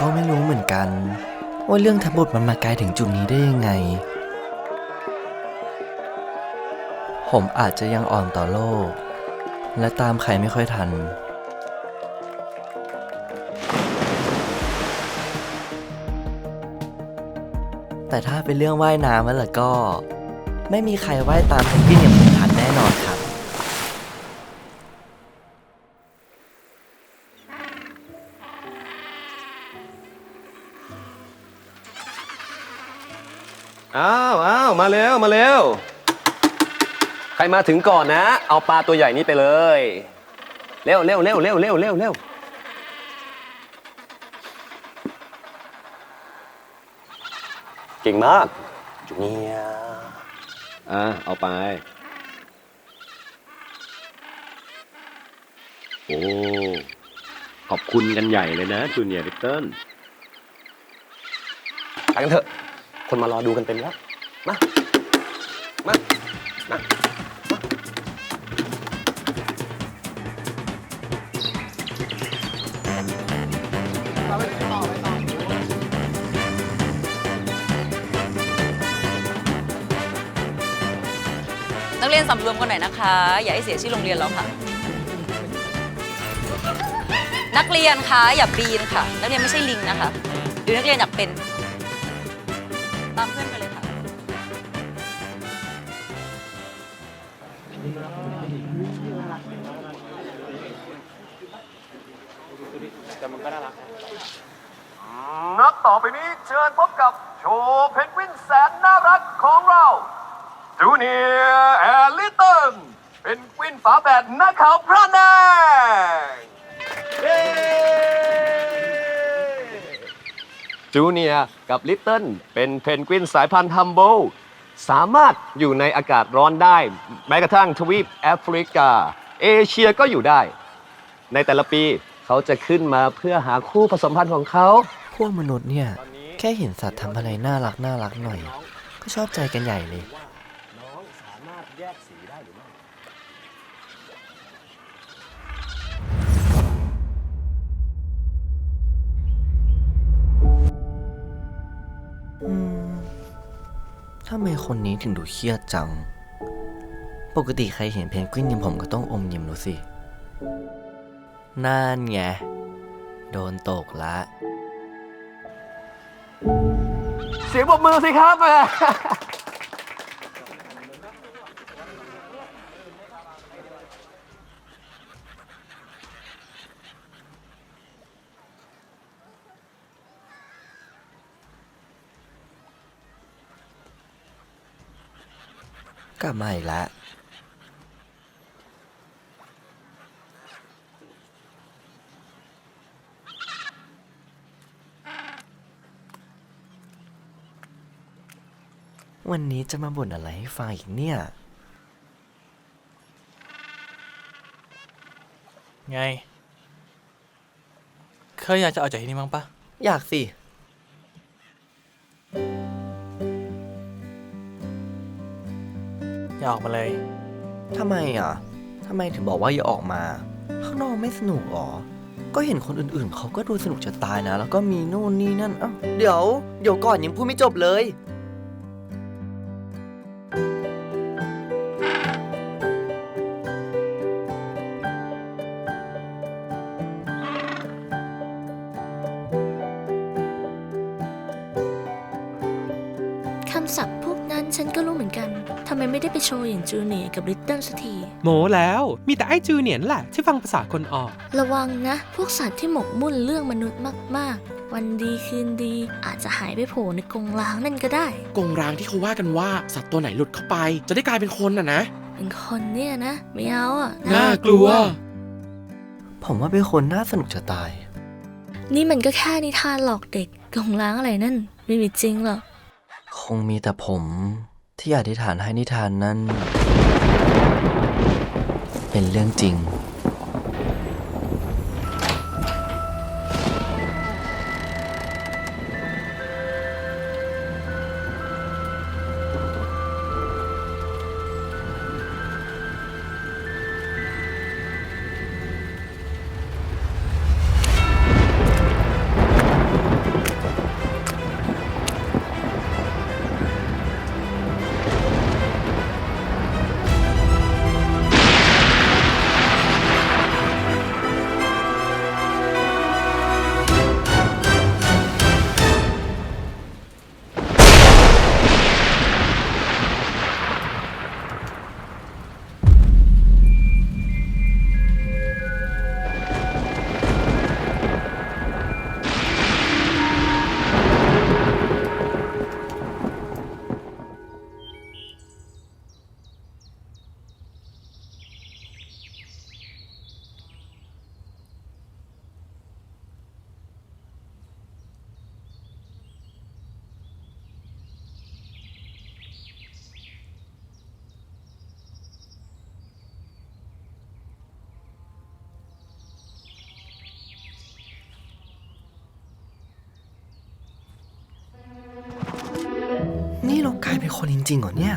ก็ไม่รู้เหมือนกัน ว่าเรื่องทั้งหมดมันมาไกลถึงจุดนี้ได้ยังไง ผมอาจจะยังอ่อนต่อโลก และตามใครไม่ค่อยทัน แต่ถ้าเป็นเรื่องว่ายน้ำแล้วก็ ไม่มีใครว่ายตามเพนกวินอย่างผมทันแน่นอนครับ มาเร็วมาเร็วใครมาถึงก่อนนะ เอาปลาตัวใหญ่นี้ไปเลยเร็วเร็วเร็วเร็วเร็วเร็วเร็วเก่งมากจูเนียอะเอาไป โอ้ ขอบคุณกันใหญ่เลยนะจูเนียร์ลิตเติ้ลไปกันเถอะ คนมารอดูกันเต็มแล้ว มา มา มานักเรียนสำรวมกันหน่อยนะคะ อย่าให้เสียชื่อโรงเรียนเราค่ะ นักเรียนคะอย่าปีนค่ะ นักเรียนไม่ใช่ลิงนะคะ หรือนักเรียนอยากเป็น ตามเพื่อนไป เลยค่ะนับต่อไปนี้เชิญพบกับโชว์เพนกวินแสนน่ารักของเราจูเนียร์แอลลิตันเป็นกวินฝาแฝดนักข่าวพระแนงเย้จูเนียร์กับลิตเติ้ลเป็นเพนกวินสายพันธุ์ฮัมโบล สามารถอยู่ในอากาศร้อนได้ แม้กระทั่งทวีปแอฟริกา เอเชียก็อยู่ได้ ในแต่ละปีเขาจะขึ้นมาเพื่อหาคู่ผสมพันธุ์ของเขา พวกมนุษย์เนี่ย แค่เห็นสัตว์ทำอะไรน่ารักน่ารักหน่อย ก็ชอบใจกันใหญ่เลยอื ทำไมคนนี้ถึงดูเครียดจัง ปกติใครเห็นเพนกวินยิ้มผมก็ต้องอมยิ้มรู้สิ นั่นไง โดนตกละ เสียงปรบมือสิครับ กลับมาอีกแล้ววันนี้จะมาบ่นอะไรให้ฟังอีกเนี่ย ไง เคยอยากจะออกจากที่นี่มั้างปะ อยากสิ อยาออกมาเลย ทำไมอะทำไมถึงบอกว่าอย่าออกมา ข้างนอกไม่สนุกหรอ ก็เห็นคนอื่นๆ เขาก็ดูสนุกจะตายนะ แล้วก็มีนู่นนี่นั่นเอ้าเดี๋ยว เดี๋ยวก่อนยังพูดไม่จบเลย กับลิตเติ้ลสักทีโมแล้วมีแต่ไอ้จูเนียร์นั่นแหละที่ฟังภาษาคนออก ระวังนะ พวกสัตว์ที่หมกมุ่นเรื่องมนุษย์มาก ๆ วันดีคืนดี อาจจะหายไปโผล่ในกรงล้างนั่นก็ได้กงรางที่เขาว่ากันว่าสัตว์ตัวไหนหลุดเข้าไป จะได้กลายเป็นคนน่ะนะเป็นคนเนี่ยนะ ไม่เอาอะน่ากลัวผมว่าเป็นคนน่าสนุกจะตาย นี่มันก็แค่นิทานหลอกเด็กกรงล้างอะไรนั่น ไม่มีจริงหรอก คงมีแต่ผม ที่อธิษฐานให้นิทานนั้น เป็นเรื่องจริง กลายเป็นคนจริงๆเหรอเนี่ย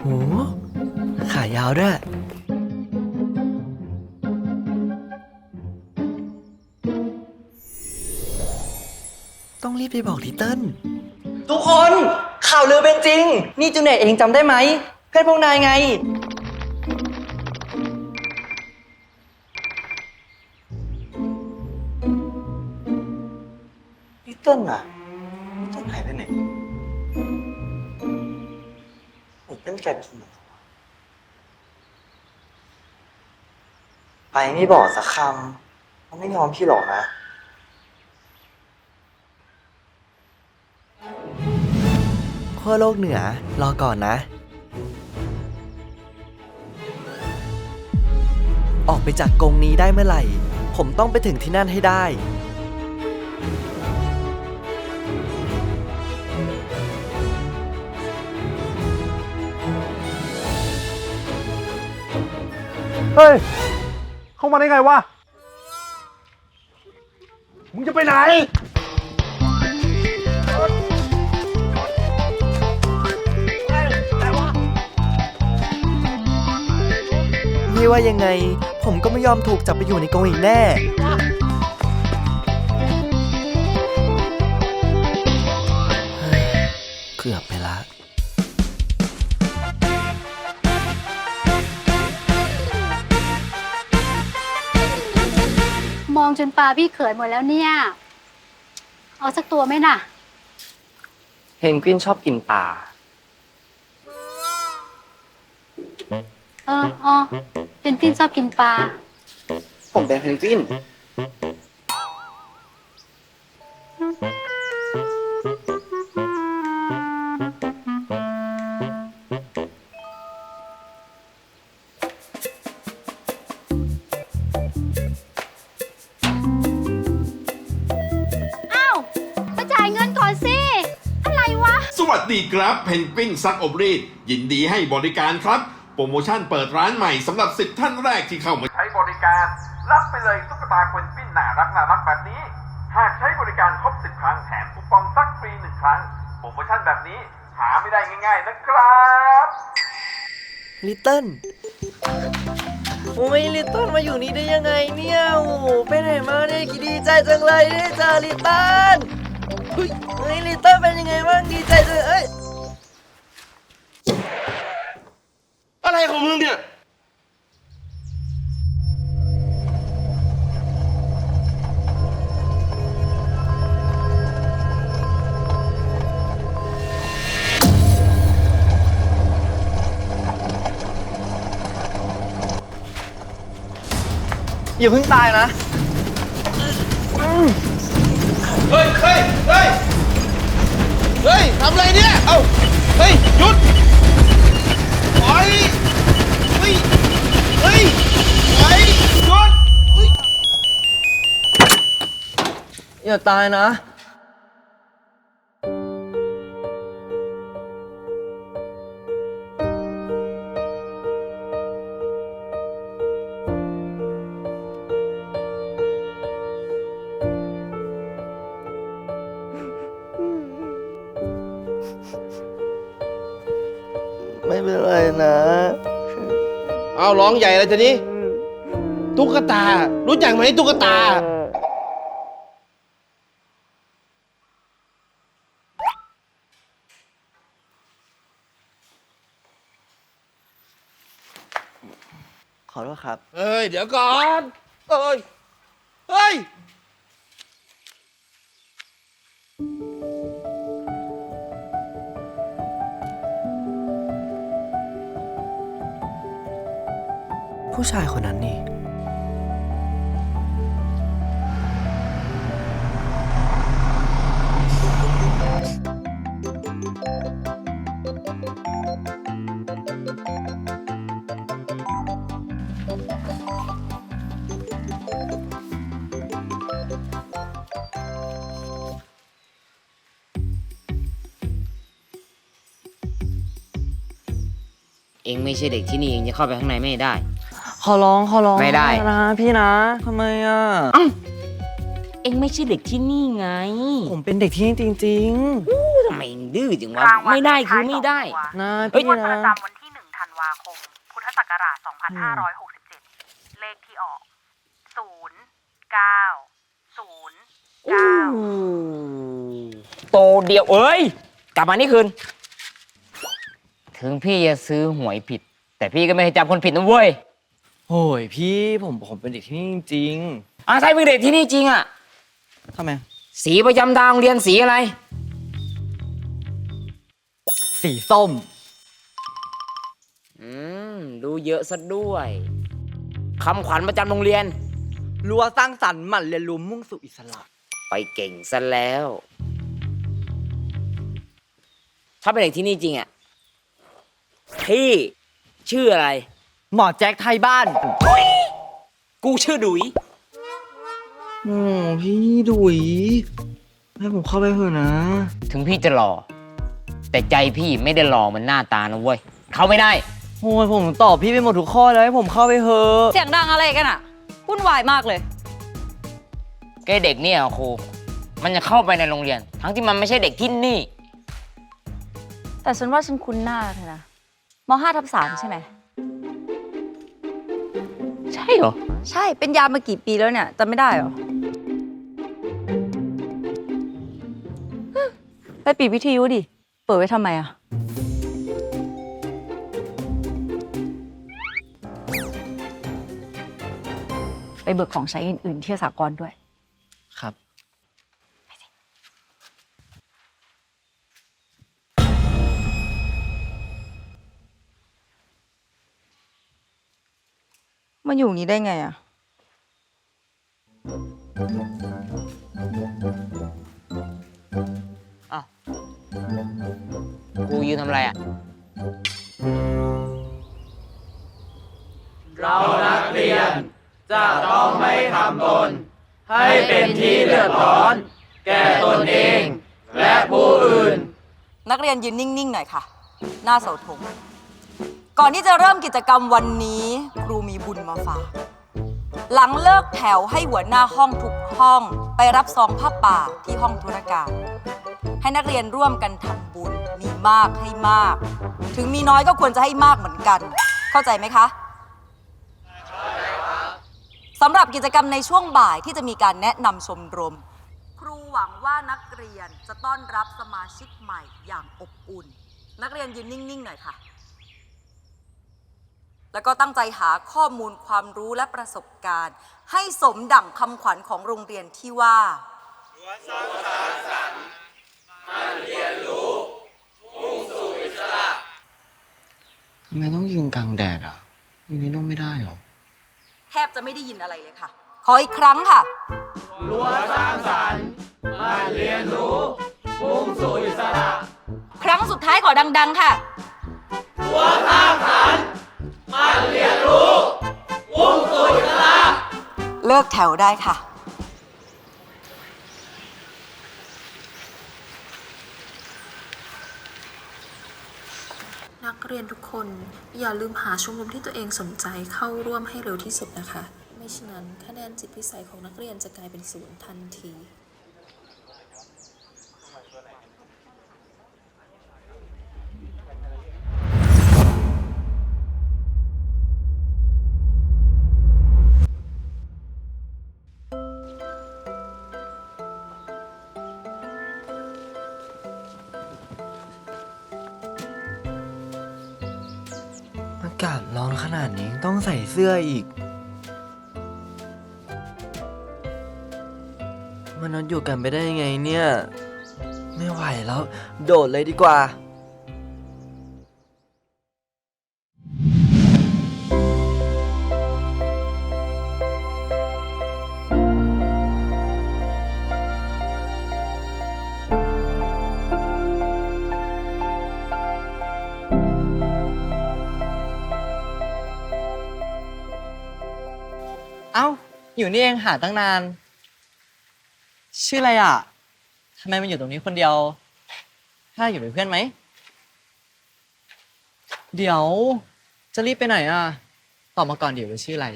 โห ขายาวด้วย ต้องรีบไปบอกลิตเติ้ลทุกคนข่าวลือเป็นจริง นี่จูเนียร์เองจำได้ไหม เพื่อนพวกนายไง เติ้ลอะตเติ้ลหายไปไหนลิตเติ้ลแกกินเหรอไปไม่บอกสักคำเขาไม่ยอมพี่หรอกนะ ขั้วโลกเหนือ รอก่อนนะ ออกไปจากกรงนี้ได้เมื่อไหร่ ผมต้องไปถึงที่นั่นให้ได้ เฮ้ย เข้ามาได้ไงวะ มึงจะไปไหน ไม่ว่ายังไง ผมก็ไม่ยอมถูกจับไปอยู่ในกรงอีกแน่ เกือบไป จนปลาพี่เขินหมดแล้วเนี่ย เอาสักตัวไหมน่ะ เพนกวินชอบกินปลา เอออ๋อเป็นพี่ชอบกินปลา ผมเป็นเพนกวิน สวัสดีครับเพนกวินซักอบรีด ยินดีให้บริการครับ โปรโมชั่นเปิดร้านใหม่สำหรับ 10 ท่านแรกที่เข้ามาใช้บริการ รับไปเลยตุ๊กตาเพนกวินน่ารักน่ารักแบบนี้ หากใช้บริการครบ 10 ครั้งแถมคูปองซักฟรี1ครั้ง โปรโมชั่นแบบนี้หาไม่ได้ง่าย ๆ นะครับลิตเติ้ลโอ้ยลิตเติ้ลมาอยู่นี่ได้ยังไงเนี่ย โอ้โหไปไหนมาเนี่ยคิดดีใจจังเลยได้เจอลิตเติ้ลเฮ้ยเฮ้ยลิตเติ้ลเป็นยังไงบ้างดีใจจังเอ้ย อะไรของมึงเนี่ยอย่าเพิ่งตายนะ เฮ้ย เฮ้ย เฮ้ย เฮ้ย ทำอะไรเนี่ย เอ้า เฮ้ย หยุดปล่อยเฮ้ย เฮ้ยปล่อยหยุดเฮ้ยอย่าตายนะ ร้องใหญ่เลยทีนี้ ตุ๊กตา รู้จักไหมตุ๊กตา ขอโทษครับ เอ้ย เดี๋ยวก่อน เอ้ย เฮ้ย ผู้ชายคนนั้นนี่ เองไม่ใช่เด็กที่นี่เองจะเข้าไปข้างในไม่ได้ ขอร้องขอร้องไม่ได้ นะพี่นะทำไมอะ เอ็งไม่ใช่เด็กที่นี่ไงผมเป็นเด็กที่นี่จริงทำไมเอ็งดื้อจังวะ ไม่ได้คือไม่ได้ ๆ นะเฮ้ย พี่นะวันที่ 1 ธันวาคม พุทธศักราช 2567 เลขที่ออก 0 9 0 9โตเดียวเอ้ย กลับมานี่คืน ถึงพี่จะซื้อหวยผิด แต่พี่ก็ไม่ให้จับคนผิดนะเว้ย โอ้ยพี่ผมผมเป็นเด็กที่นี่จริงอาใช่เป็นเด็กที่นี่จริงอะ ๆทำไมสีประจำทางโรงเรียนสีอะไร สีส้ม อืม ดูเยอะซะด้วยคำขวัญประจำโรงเรียน รั้วสร้างสรรค์หมั่นเรียนรู้มุ่งสู่อิสระ ไปเก่งซะแล้ว ถ้าเป็นเด็กที่นี่จริงอะพี่ชื่ออะไร หมอแจ็คไทยบ้าน กูชื่อดุยโอ้พี่ดุยให้ผมเข้าไปเถอะนะ ถึงพี่จะหล่อแต่ใจพี่ไม่ได้หล่อเหมือนหน้าตานะเว้ย เข้าไม่ได้ โอ้ยผมตอบพี่ไปหมดทุกข้อแล้วให้ผมเข้าไปเถอะเสียงดังอะไรกันอะวุ่นวายมากเลย แกเด็กเนี่ยครูมันจะเข้าไปในโรงเรียน ทั้งที่มันไม่ใช่เด็กที่นี่ แต่ฉันว่าฉันคุ้นหน้าเธอนะมห้าทับสามใช่ไหม ใช่เหรอ ใช่เป็นยามมากี่ปีแล้วเนี่ยจำไม่ได้เหรอฮึ่มไปปิดวิทยุดิ เปิดไว้ทำไมอะไปเบิกของใช้อื่นๆที่สากลด้วย มันอยู่นี้ได้ไงอะกูยืนทำอะไรอะ เรานักเรียน จะต้องไม่ทำตน ให้เป็นที่เดือดร้อน แก่ตนเอง และผู้อื่น นักเรียนยืนนิ่ง ๆ หน่อยค่ะ หน้าเสาธง ก่อนที่จะเริ่มกิจกรรมวันนี้ครูมีบุญมาฝาก หลังเลิกแถวให้หัวหน้าห้องทุกห้อง ไปรับซองผ้าป่าที่ห้องธุรการให้นักเรียนร่วมกันทำบุญมีมากให้มาก ถึงมีน้อยก็ควรจะให้มากเหมือนกัน เข้าใจไหมคะสำหรับกิจกรรมในช่วงบ่ายที่จะมีการแนะนำชมรม ครูหวังว่านักเรียนจะต้อนรับสมาชิกใหม่อย่างอบอุ่น นักเรียนยืนนิ่งๆหน่อยค่ะ แล้วก็ตั้งใจหาข้อมูลความรู้และประสบการณ์ ให้สมดั่งคำขวัญของโรงเรียนที่ว่าทำไมต้องยืนกลางแดดอะยืนนี่ต้องไม่ได้หรอ แทบจะไม่ได้ยินอะไรเลยค่ะ ขออีกครั้งค่ะรั้วสร้างสรรค์มาเรียนรู้มุ่งสู่อิสระ ครั้งสุดท้ายขอดัง ๆ ค่ะรั้วสร้างสรรค์ มาเรียนรู้มุ่งสู่อิสระเลิกแถวได้ค่ะ นักเรียนทุกคนอย่าลืมหาชมรมที่ตัวเองสนใจเข้าร่วมให้เร็วที่สุดนะคะ ไม่ฉะนั้นคะแนนจิตพิสัยของนักเรียนจะกลายเป็นศูนย์ทันทีากาศร้อนขนาดนี้ต้องใส่เสื้ออีก มนุษย์อยู่กันไปได้ยังไงเนี่ย ไม่ไหวแล้ว โดดเลยดีกว่า อยู่นี่เองหาตั้งนาน ชื่ออะไรอะทำไมมันอยู่ตรงนี้คนเดียว ถ้าอยู่เป็นเพื่อนไหม เดี๋ยว จะรีบไปไหนอะ ตอบมาก่อนเดี๋ยวว่าชื่ออะไร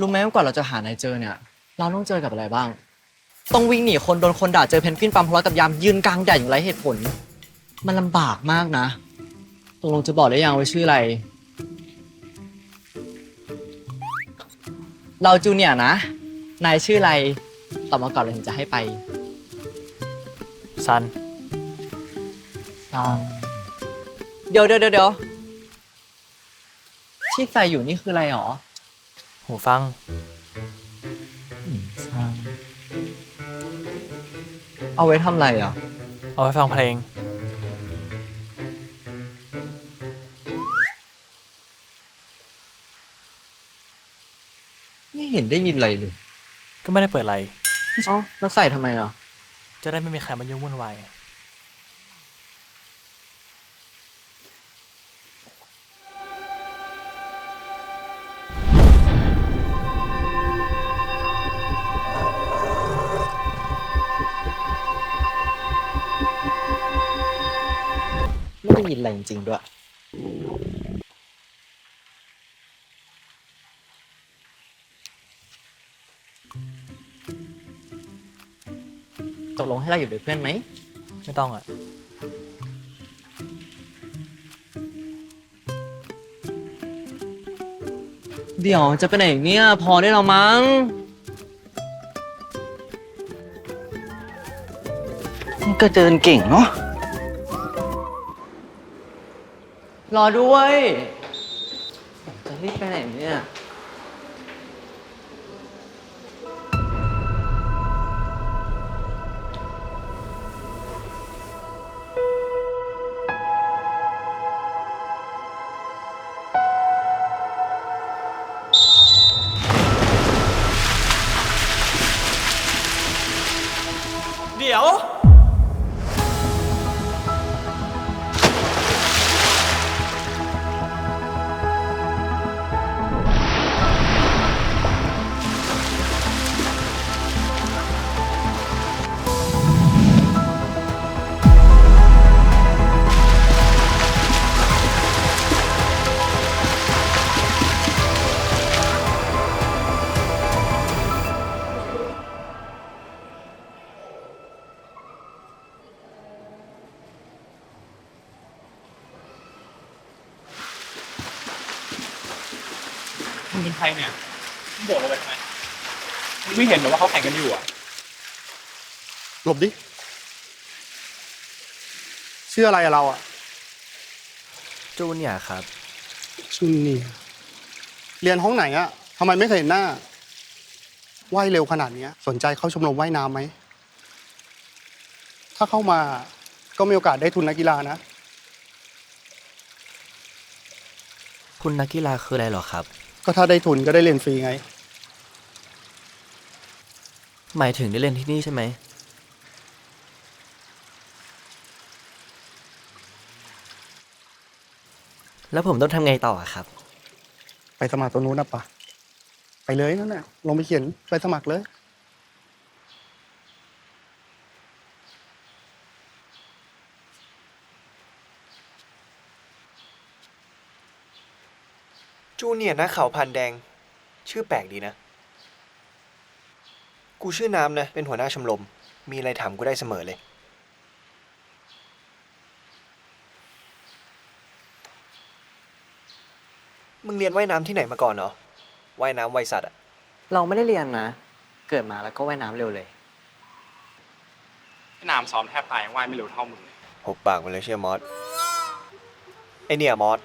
รู้ไหมว่ากว่าเราจะหานายเจอเนี่ย เราต้องเจอกับอะไรบ้าง ต้องวิ่งหนีคนโดนคนด่าเจอเพนกวินปั๊มทะเลาะกับยามยืนกลางแดดอย่างไรเหตุผล มันลำบากมากนะตกลงจะบอกได้ยังว่าชื่ออะไร เราจูเนียร์นะ นายชื่ออะไรตอบมาก่อนเลยถึงจะให้ไปซันเดี๋ยวเดี๋ยวเดี๋ยวเดี๋ยวที่ใส่อยู่นี่คืออะไรหรอหูฟัง เอาไว้ทำอะไรอะ เอาไว้ฟังเพลง เห็นได้ยินอะไรเลยก็ไม่ได้เปิดอะไร เอ้าแล้วใส่ทำไมอะจะได้ไม่มีใครมายุ่งวุ่นวายไม่ได้ยินอะไรจริงๆด้วย ตกลงให้เราอยู่เป็นเพื่อนไหม ไม่ต้องอะ เดี๋ยวจะไปไหนอีกเนี่ย พอได้แล้วมั้ง มันก็เดินเก่งเนาะ รอด้วย จะรีบไปไหนเนี่ย ใครเนี่ยมึงโดดลงไปทำไมมึงไม่เห็นเหรอว่าเขาแข่งกันอยู่อะหลบดิชื่ออะไรอะเราอะจูเนียร์ครับ ชุนนี่เรียนห้องไหนอะทำไมไม่เคยเห็นหน้าว่ายเร็วขนาดเนี้ย สนใจเข้าชมรมว่ายน้ำไหม ถ้าเข้ามาก็มีโอกาสได้ทุนนักกีฬานะ คุณนักกีฬาคืออะไรเหรอครับ ก็ถ้าได้ทุนก็ได้เรียนฟรีไง หมายถึงได้เรียนที่นี่ใช่ไหม แล้วผมต้องทำไงต่ออะครับ ไปสมัครตรงนู้นนะปะไปเลยนั่นแหละลงไปเขียนไปสมัครเลย จู เนียร์นะเขาพันแดง ชื่อแปลกดีนะ กูชื่อน้ำนะ เป็นหัวหน้าชมรม มีอะไรถามกูได้เสมอเลย มึงเรียนว่ายน้ำที่ไหนมาก่อนเหรอ ว่ายน้ำว่ายสัตว์อะเราไม่ได้เรียนนะ เกิดมาแล้วก็ว่ายน้ำเร็วเลย พี่นามซ้อมแทบตายยังว่ายไม่เร็วเท่ามึงเลยหกปากไปเลยเชื่อมอส ไอเนี่ยมอส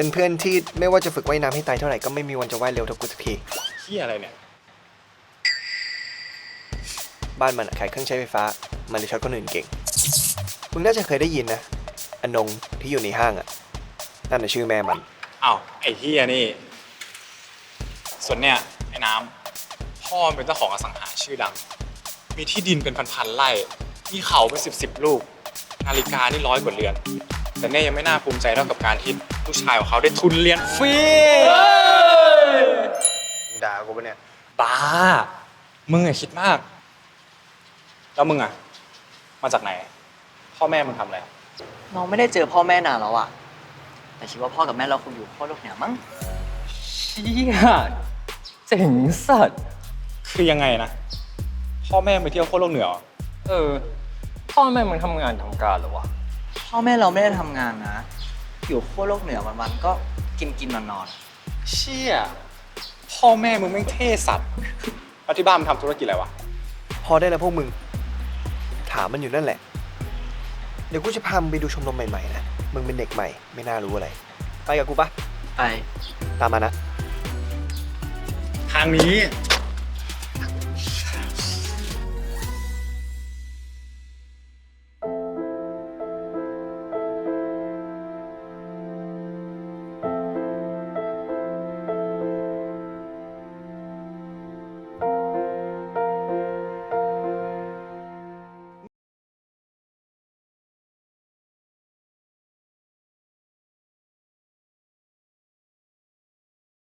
เป็นเพื่อนที่ไม่ว่าจะฝึกว่ายน้ำให้ตายเท่าไหร่ก็ไม่มีวันจะว่ายเร็วเท่ากูสักทีเฮียอะไรเนี่ย บ้านมันอะขายเครื่องใช้ไฟฟ้า มันเลยช็อตคนอื่นเก่งมึงน่าจะเคยได้ยินนะ อนงที่อยู่ในห้างอะนั่นน่ะชื่อแม่มัน อ้าวไอ้เฮียนี่ ส่วนเนี่ยไอ้น้ำพ่อมันเป็นเจ้าของอสังหาชื่อดัง มีที่ดินเป็นพันๆไร่ มีเขาเป็นสิบสิบลูก นาฬิกานี่ร้อยกว่าเรือน แต่เนี่ยยังไม่น่าภูมิใจเท่ากับการที่ ลูกชายของเขาได้ทุนเรียนฟรีด่ากูปะเนี่ย บ้า มึงอะคิดมาก แล้วมึงอะมาจากไหน พ่อแม่มึงทำอะไร น้องไม่ได้เจอพ่อแม่นานแล้วอะแต่คิดว่าพ่อกับแม่เราคงอยู่ขั้วโลกเหนือมั้ง เชี่ยเจ๋งสัตว์ คือยังไงนะ พ่อแม่ไปเที่ยวโคตรโลกเหนือเหรอเออ พ่อแม่มึงทำงานทำการเหรอวะ พ่อแม่เราไม่ได้ทำงานนะ อยู่ขั้วโลกเหนือวันๆก็กินกินนอนนอนเชี่ยพ่อแม่มึงแม่งเท่สัตว์แล้วที่บ้านมึงทำธุรกิจอะไรวะ พอได้แล้วพวกมึง ถามมันอยู่นั่นแหละ เดี๋ยวกูจะพามึงไปดูชมรมใหม่ๆนะมึงเป็นเด็กใหม่ไม่น่ารู้อะไร ไปกับกูปะไปตามมานะ ทางนี้